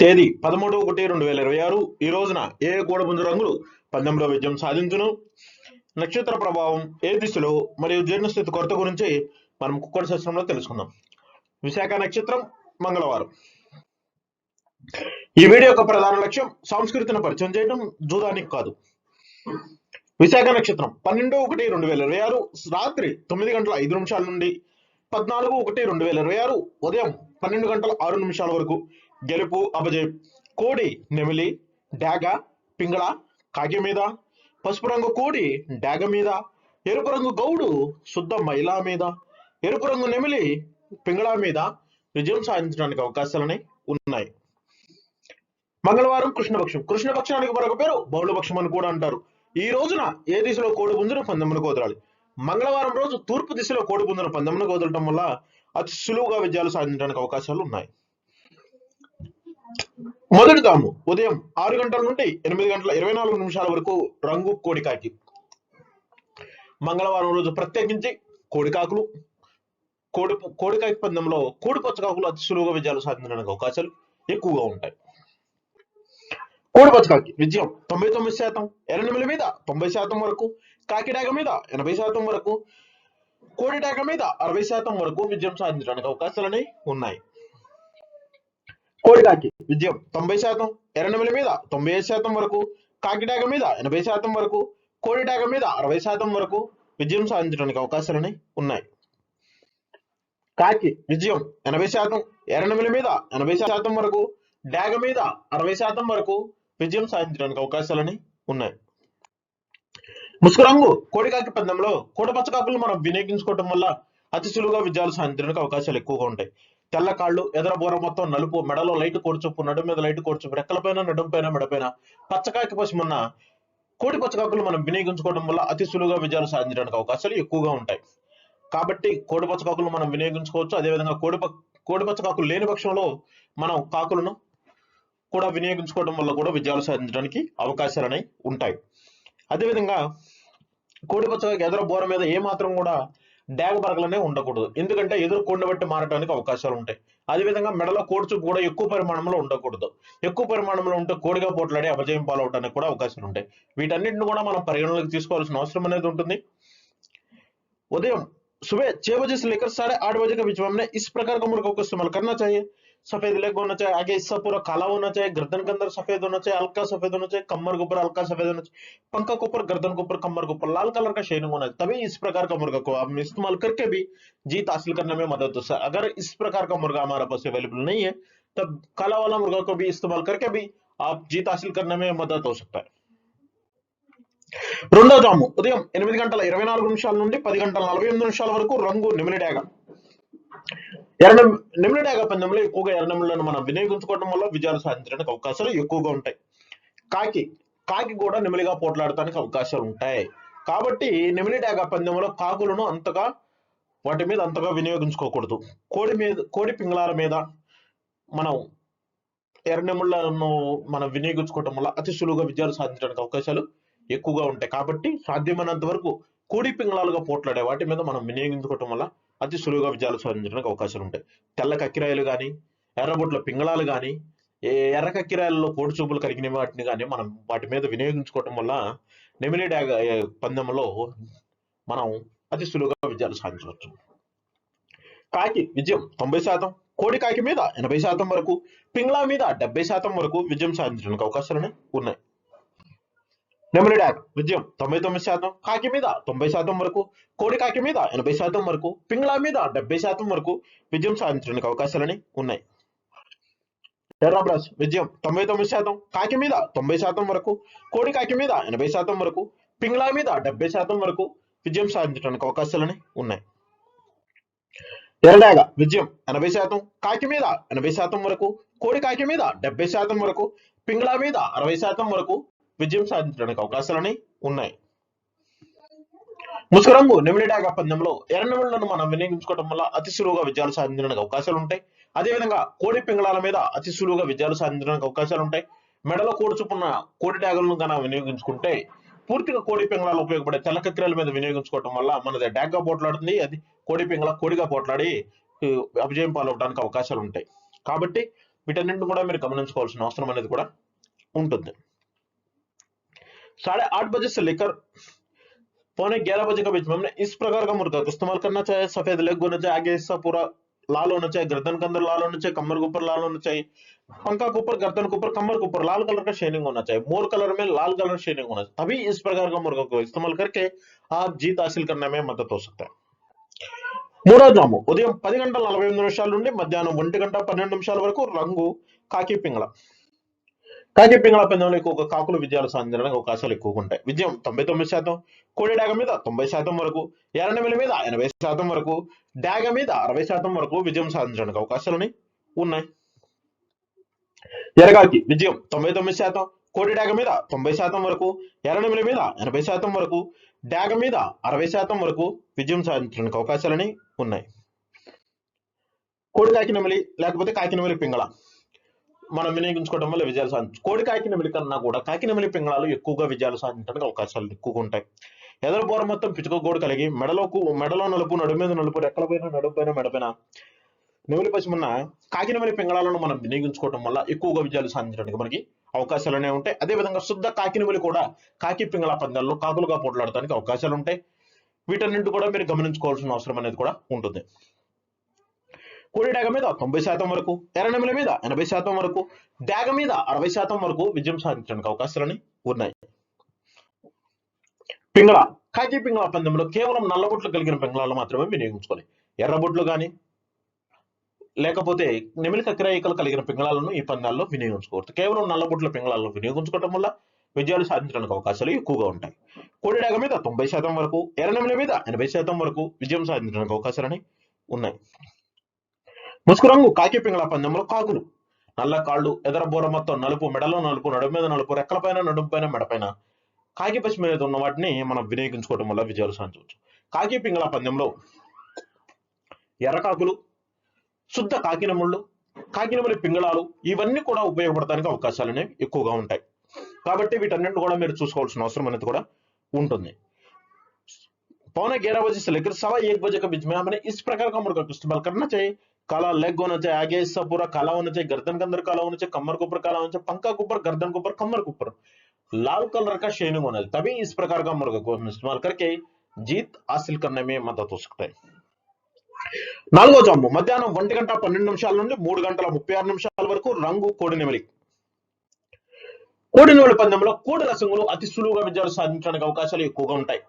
తేదీ పదమూడు ఒకటి రెండు వేల ఇరవై ఆరు. ఈ రోజున ఏ గోడపుంజు రంగులు పందెంలో విజయం సాధించును? నక్షత్ర ప్రభావం ఏ దిశలో మరియు జీర్ణస్థితి కొరత గురించి మనం కుక్కడి శాస్త్రంలో తెలుసుకుందాం. విశాఖ నక్షత్రం మంగళవారం. ఈ వీడియో యొక్క ప్రధాన లక్ష్యం సంస్కృతిని పరిచయం చేయడం జూదానికి కాదు. విశాఖ నక్షత్రం పన్నెండు ఒకటి రెండు వేల ఇరవై ఆరు రాత్రి తొమ్మిది గంటల ఐదు నిమిషాల నుండి పద్నాలుగు ఒకటి రెండు వేల ఇరవై ఆరు ఉదయం పన్నెండు గంటల ఆరు నిమిషాల వరకు గెలుపు అపజయం. కోడి నెమిలి డాగ పింగళ కాగి మీద పసుపు రంగు కోడి డాగ మీద. ఎరుపు రంగు గౌడు శుద్ధ మహిళ మీద. ఎరుపు రంగు నెమిలి పింగళ మీద. విజయం సాధించడానికి అవకాశాలని ఉన్నాయి. మంగళవారం కృష్ణపక్షం. కృష్ణపక్షానికి మరొక పేరు బహుళపక్షం అని కూడా అంటారు. ఈ రోజున ఏ దిశలో కోడి పుంజును పందెమునకు కోదరాలి మంగళవారం రోజు తూర్పు దిశలో కోడిపుందును పందెంను వదలటం వల్ల అతి సులువుగా విజయాలు సాధించడానికి అవకాశాలు ఉన్నాయి. మొదటి దాము ఉదయం ఆరు గంటల నుండి ఎనిమిది గంటల ఇరవై నాలుగు నిమిషాల వరకు రంగు కోడికాకి. మంగళవారం రోజు ప్రత్యేకించి కోడికాకులు కోడి కోడికాకి పందెంలో కోడిపచ్చకాకులు అతి సులువుగా విజయాలు సాధించడానికి అవకాశాలు ఎక్కువగా ఉంటాయి. కోడిపచ్చకాకి విజయం తొంభై తొమ్మిది శాతం ఎర్రనెమిలి మీద తొంభై శాతం వరకు కాకిడాగ మీద ఎనభై శాతం వరకు కోడిటాక మీద అరవై శాతం వరకు విజయం సాధించడానికి అవకాశాలని ఉన్నాయి. కోడిటాకి విజయం తొంభై శాతం ఎర్రనెమిలి మీద తొంభై ఐదు శాతం వరకు కాకిడాగ మీద ఎనభై శాతం వరకు కోడిటాక మీద అరవై శాతం వరకు విజయం సాధించడానికి అవకాశాలని ఉన్నాయి. కాకి విజయం ఎనభై శాతం ఎర్రనెమిలి మీద ఎనభై శాతం వరకు డాగ మీద అరవై శాతం వరకు విజయం సాధించడానికి అవకాశాలని ఉన్నాయి. ముసుగు రంగు. కోడికాకి పందెంలో కోడి పచ్చకాకులు మనం వినియోగించుకోవడం వల్ల అతి సులువుగా విజయాలు సాధించడానికి అవకాశాలు ఎక్కువగా ఉంటాయి. తెల్ల కాళ్ళు ఎదర బోర మొత్తం నలుపు మెడలో లైట్ కోడిచొప్పు నడుము మీద లైట్ కోడిచొప్పు రెక్కలపైన నడుము పైన మెడపైన పచ్చకాకి పసిమున్న కోడి పచ్చకాకులు మనం వినియోగించుకోవడం వల్ల అతి సులువుగా విజయాలు సాధించడానికి అవకాశాలు ఎక్కువగా ఉంటాయి. కాబట్టి కోడి పచ్చకాకులు మనం వినియోగించుకోవచ్చు. అదేవిధంగా కోడి కోడి పచ్చకాకులు లేని పక్షంలో మనం కాకులను కూడా వినియోగించుకోవడం వల్ల కూడా విజయాలు సాధించడానికి అవకాశాలు అనేవి ఉంటాయి. అదేవిధంగా కోడిపచ్చగా ఎదురు బోర మీద ఏమాత్రం కూడా డ్యాగ్ బరకలనే ఉండకూడదు. ఎందుకంటే ఎదురు కొండ బట్టి మారడానికి అవకాశాలు ఉంటాయి. అదేవిధంగా మెడలో కోడిచూపు కూడా ఎక్కువ పరిమాణంలో ఉండకూడదు. ఎక్కువ పరిమాణంలో ఉంటే కోడిగా పోట్లాడి అపజయం పాలవడానికి కూడా అవకాశాలు ఉంటాయి. వీటన్నింటిని కూడా మనం పరిగణలోకి తీసుకోవాల్సిన అవసరం అనేది ఉంటుంది. ఉదయం सुबह छह बजे से लेकर साढ़े आठ बजे के बीच में हमने इस प्रकार का मुर्गों को इस्तेमाल करना चाहिए। सफ़ेद लेग होना चाहिए, आगे हिस्सा पूरा काला होना चाहिए, गर्दन के अंदर सफ़ेद होना चाहिए, हल्का सफ़ेद होना चाहिए, कमर के ऊपर हल्का सफ़ेद होना चाहिए, पंखा के ऊपर, गर्दन के ऊपर, कमर के ऊपर, लाल कलर का शेडिंग होना चाहिए, तभी इस प्रकार का मुर्गा को हम इस्तेमाल करके भी जीत हासिल करने में मदद हो है। अगर इस प्रकार का मुर्गा हमारे पास अवेलेबल नहीं है, तब काला वाला मुर्गा को भी इस्तेमाल करके भी आप जीत हासिल करने में मदद हो सकता है। రెండో జాము ఉదయం ఎనిమిది గంటల ఇరవై నాలుగు నిమిషాల నుండి పది గంటల నలభై ఎనిమిది నిమిషాల వరకు రంగు నిమిలిడాగ ఎర్ర నిమిలి పందెంలో ఎక్కువగా ఎర్ర మనం వినియోగించుకోవడం వల్ల విజయాలు సాధించడానికి అవకాశాలు ఎక్కువగా ఉంటాయి. కాకి కాకి కూడా నిమిలిగా పోట్లాడటానికి అవకాశాలు ఉంటాయి. కాబట్టి నిమిలిడాగ పందెంలో కాకులను అంతగా వాటి మీద అంతగా వినియోగించుకోకూడదు. కోడి మీద కోడి పింగళాల మీద మనం ఎర్రనెముళ్ళను మనం వినియోగించుకోవటం వల్ల అతి సులువుగా విజయాలు సాధించడానికి అవకాశాలు ఎక్కువగా ఉంటాయి. కాబట్టి సాధ్యమైనంత వరకు కోడి పింగళాలుగా పోట్లాడే వాటి మీద మనం వినియోగించుకోవటం వల్ల అతి సులువుగా విజయాలు సాధించడానికి అవకాశాలు ఉంటాయి. తెల్ల కక్కిరాయలు కానీ ఎర్రబొట్ల పింగళాలు కానీ ఎర్ర కక్కిరాయలలో కోడి చూపులు కరిగిన వాటిని కానీ మనం వాటి మీద వినియోగించుకోవటం వల్ల నెమినేడ్ పందెంలో మనం అతి సులువుగా విజయాలు సాధించవచ్చు. కాకి విజయం తొంభై శాతం కోడి కాకి మీద ఎనభై శాతం వరకు పింగళా మీద డెబ్బై శాతం వరకు విజయం సాధించడానికి అవకాశాలు ఉన్నాయి. నెమలి డాగ్ విజయం తొంభై తొమ్మిది శాతం కాకి మీద తొంభై శాతం వరకు కోడి కాకి మీద ఎనభై శాతం వరకు పింగ్లా మీద డెబ్బై శాతం వరకు విజయం సాధించడానికి అవకాశాలని ఉన్నాయి. ఎర్రబ్రాస్ విజయం తొంభై తొమ్మిది శాతం కాకి మీద తొంభై శాతం వరకు కోడి కాకి మీద ఎనభై శాతం వరకు పింగ్లా మీద డెబ్బై శాతం వరకు విజయం సాధించడానికి అవకాశాలని ఉన్నాయి. ఎర్రడాగ విజయం ఎనభై శాతం కాకి మీద ఎనభై శాతం వరకు కోడి కాకి మీద డెబ్బై శాతం వరకు పింగ్లా మీద అరవై శాతం వరకు విజయం సాధించడానికి అవకాశాలని ఉన్నాయి. ముసుగు రంగు నిమిడిడాగ పందెంలో ఎర్ర మనం వినియోగించుకోవడం వల్ల అతి సులువుగా విజయాలు సాధించడానికి అవకాశాలు ఉంటాయి. అదేవిధంగా కోడి పింగళాల మీద అతి సులువుగా విజయాలు సాధించడానికి అవకాశాలు ఉంటాయి. మెడలో కోడి కోడి డాగులను కనుక వినియోగించుకుంటే పూర్తిగా కోడి పింగళాలు ఉపయోగపడే తెల్లకక్రియల మీద వినియోగించుకోవడం వల్ల మనది డాగ్గా పోట్లాడుతుంది అది కోడి పింగళ కోడిగా పోట్లాడి అభిజయం అపజయం పాలవడానికి అవకాశాలు ఉంటాయి. కాబట్టి వీటన్నింటిని కూడా మీరు గమనించుకోవాల్సిన అవసరం అనేది కూడా ఉంటుంది. साढ़े आठ बजे से लेकर पौने ग्यारह बजे के बीच में हमने इस प्रकार का मुर्गा का इस्तेमाल करना चाहिए सफेद लेग होना चाहिए आगे हिस्सा पूरा लाल होना चाहिए गर्दन के अंदर लाल होना चाहिए कमर के ऊपर लाल होना चाहिए पंखा के ऊपर गर्दन के ऊपर कमर के ऊपर लाल कलर का शेनिंग होना चाहिए मोर कलर में लाल कलर शेनिंग होना चाहिए तभी इस प्रकार का मुर्गा को इस्तेमाल करके आप जीत हासिल करने में मदद हो सकता है మూడో జాము ఉదయం పది గంటల నలభై ఎనిమిది నిమిషాల నుండి మధ్యాహ్నం ఒంటి గంట పన్నెండు నిమిషాల వరకు రంగు కాకి పింగళ కాకి పింగళ పందెంలో ఎక్కువ కాకులు విజయాలు సాధించడానికి అవకాశాలు ఎక్కువగా ఉంటాయి. విజయం తొంభై తొమ్మిది శాతం కోడి డాగ మీద తొంభై శాతం వరకు ఎర్రనెమిలి మీద ఎనభై శాతం వరకు డాగ మీద అరవై శాతం వరకు విజయం సాధించడానికి అవకాశాలని ఉన్నాయి. ఎరగాకి విజయం తొంభై తొమ్మిది శాతం కోడి డాగ మీద తొంభై శాతం వరకు ఎర్రనెమిలి మీద ఎనభై శాతం వరకు డాగ మీద అరవై శాతం వరకు విజయం సాధించడానికి అవకాశాలని ఉన్నాయి. కోడి కాకినమిలి లేకపోతే కాకినమిలి పింగళ. మనం వినియోగించుకోవడం వల్ల విజయాలు సాధించు కోడి కాకినెమిలి కన్నా కూడా కాకినెమిలి పింగళాలు ఎక్కువగా విజయాలు సాధించడానికి అవకాశాలు ఎక్కువగా ఉంటాయి. ఎదరు బోర మొత్తం పిచుక గోడు కలిగి మెడలో మెడలో నలుపు నడుము మీద నలుపు రెక్కల పైన నడుపు పైన మెడపైన నెమిలి పశ్చిమన్న కాకినెమిలి పింగళాలను మనం వినియోగించుకోవడం వల్ల ఎక్కువగా విజయాలు సాధించడానికి మనకి అవకాశాలు అనేవి ఉంటాయి. అదే విధంగా శుద్ధ కాకినెమిలి కూడా కాకి పింగళ పందాల్లో కాకులుగా పోట్లాడడానికి అవకాశాలు ఉంటాయి. వీటన్నింటి కూడా మీరు గమనించుకోవాల్సిన అవసరం అనేది కూడా ఉంటుంది. కోడి డాగ మీద తొంభై శాతం వరకు ఎర్రనెమిల మీద ఎనభై శాతం వరకు డాగ మీద అరవై శాతం వరకు విజయం సాధించడానికి అవకాశాలని ఉన్నాయి. పింగళ కాకి పింగళ పందెంలో కేవలం నల్లబొట్లు కలిగిన పింగళాలు మాత్రమే వినియోగించుకోవాలి. ఎర్రబొట్లు కానీ లేకపోతే నెమిలి కక్కిరాయికలు కలిగిన పింగళాలను ఈ పందాల్లో వినియోగించుకోవచ్చు. కేవలం నల్లబొట్ల పింగళాలను వినియోగించుకోవడం వల్ల విజయాలు సాధించడానికి అవకాశాలు ఎక్కువగా ఉంటాయి. కోడిడాగ మీద తొంభై శాతం వరకు ఎర్రనెమిల మీద ఎనభై శాతం వరకు విజయం సాధించడానికి అవకాశాలని ఉన్నాయి. ముసుగు రంగు కాకి పింగళ పందెంలో కాకులు నల్ల కాళ్ళు ఎదర బోర మొత్తం నలుపు మెడలో నలుపు నడుము మీద నలుపు రెక్కల పైన నడుము పైన మెడపైన కాకి పచ్చి మీద ఉన్న వాటిని మనం వినియోగించుకోవడం వల్ల విజయాలు సాధించవచ్చు కాకి పింగళ పందెంలో ఎర్ర కాకులు శుద్ధ కాకినముళ్ళు కాకినములి పింగళాలు ఇవన్నీ కూడా ఉపయోగపడటానికి అవకాశాలు అనేవి ఎక్కువగా ఉంటాయి కాబట్టి వీటన్నింటి కూడా మీరు చూసుకోవాల్సిన అవసరం అనేది కూడా ఉంటుంది पौने ग्यारह बजे से लेकर सवा एक बजे के बीच में हमने इस प्रकार का मुर्गा को इस्तेमाल करना चाहिए काला लेग होना चाहिए आगे हिस्सा पूरा काला होना चाहिए गर्दन के अंदर काला होना चाहिए कमर के ऊपर काला होना चाहिए पंखा के ऊपर गर्दन के ऊपर कमर के ऊपर लाल कलर का शेनिंग होना चाहिए तभी इस प्रकार का मुर्गा को हम इस्तेमाल करके जीत हासिल करने में मदद हो सकता है నాలుగో జాము మధ్యాహ్నం ఒంటి గంట పన్నెండు నిమిషాల నుండి మూడు గంటల ముప్పై ఆరు నిమిషాల వరకు రంగు కోడి నెమలి కోడి నెమలి పందెంలో కోడి రసంగులు అతి సులువుగా విజయాలు సాధించడానికి అవకాశాలు ఎక్కువగా ఉంటాయి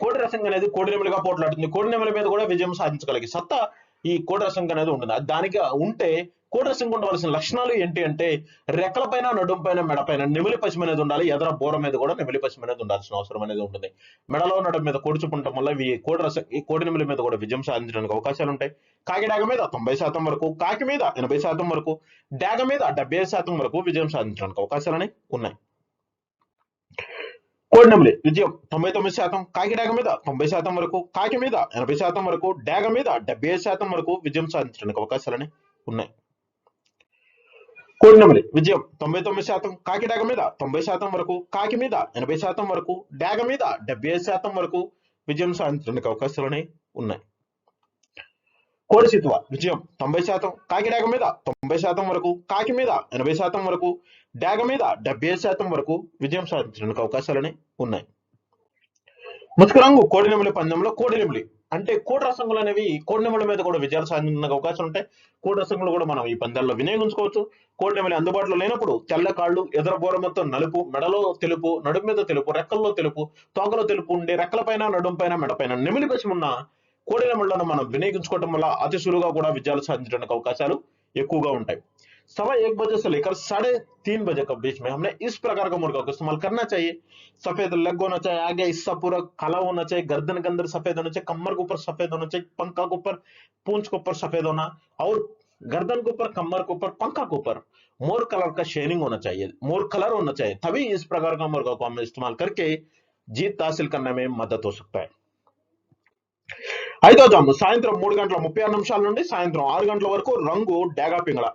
కోడి రసం అనేది కోడి నెమలిగా పోట్లాడుతుంది కోడి నెమలి మీద కూడా విజయం సాధించగలిగే సత్తా ఈ కోడి రసం అనేది ఉంటుంది దానికి ఉంటే కోడి ఉండవలసిన లక్షణాలు ఏంటి అంటే రెక్కల పైన నడుం పైన మెడ పైన నెమిలి పశ్చిమ అనేది ఉండాలి. ఎదర బోర మీద కూడా నెమిలి పశ్చిమ అనేది ఉండాల్సిన అవసరం అనేది ఉంటుంది. మెడలో నడుం మీద కోడి వల్ల ఈ కోడి ఈ కోడి నెమిలి మీద కూడా విజయం సాధించడానికి అవకాశాలు ఉంటాయి. కాకి డాగ మీద తొంభై శాతం వరకు కాకి మీద ఎనభై శాతం వరకు డాగ మీద డెబ్బై శాతం వరకు విజయం సాధించడానికి అవకాశాలు అనేవి ఉన్నాయి. కోడినెమిలి విజయం తొంభై తొమ్మిది శాతం కాకి డాగ మీద తొంభై శాతం వరకు కాకి మీద ఎనభై శాతం వరకు డాగ మీద డెబ్బై ఐదు శాతం వరకు విజయం సాధించడానికి అవకాశాలని ఉన్నాయి. కోడినెమిలి విజయం తొంభై తొమ్మిది శాతం కాకి డాగ మీద తొంభై శాతం వరకు కాకి మీద ఎనభై శాతం వరకు డాగ మీద డెబ్బై ఐదు శాతం వరకు విజయం సాధించడానికి అవకాశాలని ఉన్నాయి. కోడి విజయం తొంభై శాతం. కాకి డేగ మీద తొంభై శాతం వరకు కాకి మీద ఎనభై శాతం వరకు డాగ మీద డెబ్బై ఐదు శాతం వరకు విజయం సాధించడానికి అవకాశాలని ఉన్నాయి. ముసుకు రంగు కోడినెమిలి పందెంలో కోడినెమిలి అంటే కోడి రసంగులు అనేవి కోడినెమిలి మీద కూడా విజయాలు సాధించడానికి అవకాశం ఉంటాయి. కోడి రసంగులు కూడా మనం ఈ పందాల్లో వినియోగించుకోవచ్చు. కోడినెమిలి అందుబాటులో లేనప్పుడు తెల్ల కాళ్ళు ఎదర బోర మొత్తం నలుపు మెడలో తెలుపు నడుము మీద తెలుపు రెక్కల్లో తెలుపు తోకలో తెలుపు ఉండి రెక్కల పైన నడుము పైన మెడపైన నెమిలి పశ్చిమ ఉన్న కోడినెమిళ్లను మనం వినియోగించుకోవటం వల్ల అతి సులువుగా కూడా విజయాలు సాధించడానికి అవకాశాలు ఎక్కువగా ఉంటాయి सवा एक बजे से लेकर साढ़े तीन बजे के बीच में हमने इस प्रकार का मुर्गा को इस्तेमाल करना चाहिए सफेद लग होना चाहिए आगे हिस्सा पूरा काला होना चाहिए गर्दन के अंदर सफेद होना चाहिए कमर के ऊपर सफेद होना चाहिए पंखा के ऊपर पूंछ के ऊपर सफेद होना और गर्दन के ऊपर कमर के ऊपर पंखा के ऊपर मोर कलर का शेयरिंग होना चाहिए मोर कलर होना चाहिए तभी इस प्रकार का मुर्गा को हम इस्तेमाल करके जीत हासिल करने में मदद हो सकता है ఐదో జాము. సాయంత్రం మూడు గంటల ముప్పై ఆరు నిమిషాల నుండి సాయంత్రం ఆరు గంటల వరకు రంగు డేగా పింగళ.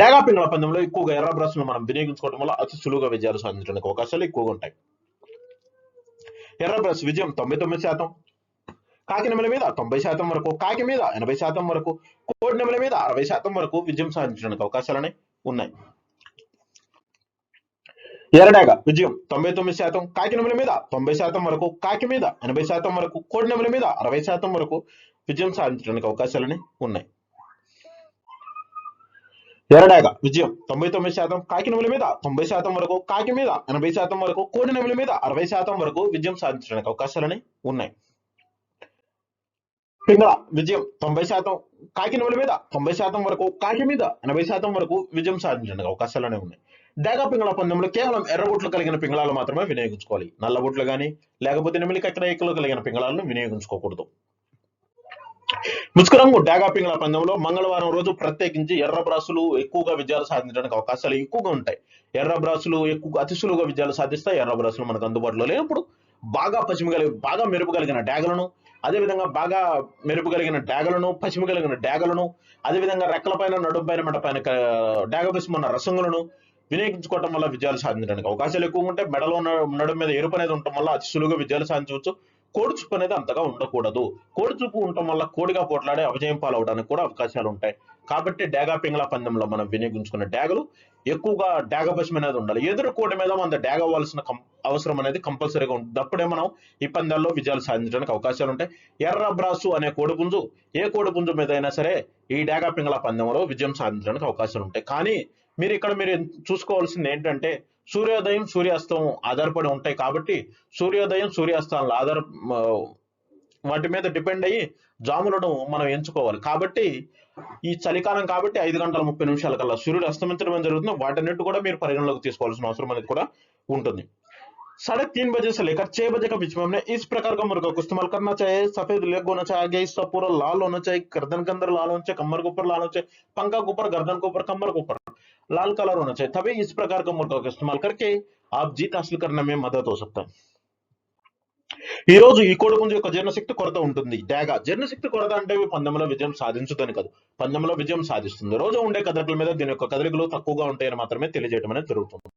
డేగా పింగళ పందెంలో ఎక్కువగా ఎర్ర బ్రష్ను మనం వినియోగించుకోవడం వల్ల అతి సులువుగా విజయాలు సాధించడానికి అవకాశాలు ఎక్కువగా ఉంటాయి. ఎర్ర బ్రష్ విజయం తొంభై తొమ్మిది శాతం. కాకి నెమల మీద తొంభై శాతం వరకు కాకి మీద ఎనభై శాతం వరకు కోడి నెమలి మీద అరవై శాతం వరకు విజయం సాధించడానికి అవకాశాలనే ఉన్నాయి. ఎరడాగ విజయం తొంభై తొమ్మిది శాతం కాకి నెమలి మీద తొంభై శాతం వరకు కాకి మీద ఎనభై శాతం వరకు కోడి నెమలి మీద అరవై శాతం వరకు విజయం సాధించడానికి అవకాశాలని ఉన్నాయి. ఎరడాగ విజయం తొంభై తొమ్మిది శాతం కాకి నెమలి మీద తొంభై శాతం వరకు కాకి మీద ఎనభై శాతం వరకు కోడి నెమలి మీద అరవై శాతం వరకు విజయం సాధించడానికి అవకాశాలని ఉన్నాయి. పింగళ విజయం తొంభై శాతం కాకి మీద తొంభై శాతం వరకు కాకి మీద ఎనభై శాతం వరకు విజయం సాధించడానికి అవకాశాలనే ఉన్నాయి. డేగా పింగళ పందెంలో కేవలం ఎర్రబొట్లు కలిగిన పింగళాలు మాత్రమే వినియోగించుకోవాలి. నల్లబొట్లు కానీ లేకపోతే నెమిలి కక్కెరకలు కలిగిన పింగళాలను వినియోగించుకోకూడదు. ముచ్చుకురంగు డాగా పింగళ పందెంలో మంగళవారం రోజు ప్రత్యేకించి ఎర్ర బ్రాసులు ఎక్కువగా విజయాలు సాధించడానికి అవకాశాలు ఎక్కువగా ఉంటాయి. ఎర్ర బ్రాసులు ఎక్కువ అతి సులువుగా విజయాలు సాధిస్తాయి ఎర్ర బ్రాసులు మనకు అందుబాటులో లేనప్పుడు బాగా పశ్చిమ కలిగి బాగా మెరుపు కలిగిన డాగలను అదేవిధంగా బాగా మెరుపు కలిగిన డాగలను పశ్చిమ కలిగిన డాగలను అదేవిధంగా రెక్కల పైన నడుము మెడ పైన డాగ పశ్చిమ ఉన్న రసంగులను వినియోగించుకోవటం వల్ల విజయాలు సాధించడానికి అవకాశాలు ఎక్కువ ఉంటాయి మెడలో ఉండడం మీద ఎరుపు అనేది ఉండటం వల్ల అతి సులువుగా విజయాలు సాధించవచ్చు. కోడి చూపు అనేది అంతగా ఉండకూడదు. కోడి చూపు ఉండటం వల్ల కోడిగా పోట్లాడే అవిజయం పాలవడానికి కూడా అవకాశాలు ఉంటాయి. కాబట్టి డాగా పింగళ పందెంలో మనం వినియోగించుకున్న డాగలు ఎక్కువగా డాగ పశ్చిమ అనేది ఉండాలి. ఎదురు కోడి మీద మన డాగ అవ్వాల్సిన అవసరం అనేది కంపల్సరీగా ఉంటుంది. అప్పుడే మనం ఈ పందాల్లో విజయాలు సాధించడానికి అవకాశాలు ఉంటాయి. ఎర్ర బ్రాసు అనే కోడిపుంజు ఏ కోడిపుంజు మీద అయినా సరే ఈ డాగా పింగళ పందెంలో విజయం సాధించడానికి అవకాశాలు ఉంటాయి. కానీ మీరు ఇక్కడ మీరు చూసుకోవాల్సింది ఏంటంటే సూర్యోదయం సూర్యాస్తం ఆధారపడి ఉంటాయి కాబట్టి సూర్యోదయం సూర్యాస్తాలు ఆధార వాటి మీద డిపెండ్ అయ్యి జాములను మనం ఎంచుకోవాలి. కాబట్టి ఈ చలికాలం కాబట్టి ఐదు గంటల ముప్పై నిమిషాల కల్లా సూర్యుడు అస్తమించడం జరుగుతుంది. వాటన్నిటి కూడా మీరు పరిగణలోకి తీసుకోవాల్సిన అవసరం అనేది కూడా ఉంటుంది. साढ़े तीन बजे से लेकर छह बजे के बीच में हमने इस प्रकार का मुर्गा को इस्तेमाल करना चाहिए सफेद लेग होना चाहिए आगे इसका पूरा लाल होना चाहिए गर्दन के अंदर लाल होना चाहिए कमर के ऊपर लाल होना चाहिए पंखा के ऊपर गर्दन के ऊपर कमर के ऊपर लाल कलर होना चाहिए तभी इस प्रकार का मुर्गा का इस्तेमाल करके आप जीत हासिल करने में मदद हो सकता है ఈ రోజు ఈ కోడిపుంజు యొక్క జీర్ణశక్తి కొరత ఉంటుంది డాగా జీర్ణశక్తి కొరత అంటే ఇవి పందెంలో విజయం సాధించుదని కాదు పందెంలో విజయం సాధిస్తుంది రోజు ఉండే కదలికల మీద దీని యొక్క కదలికలు తక్కువగా ఉంటాయని మాత్రమే తెలియజేయడం అనేది జరుగుతుంది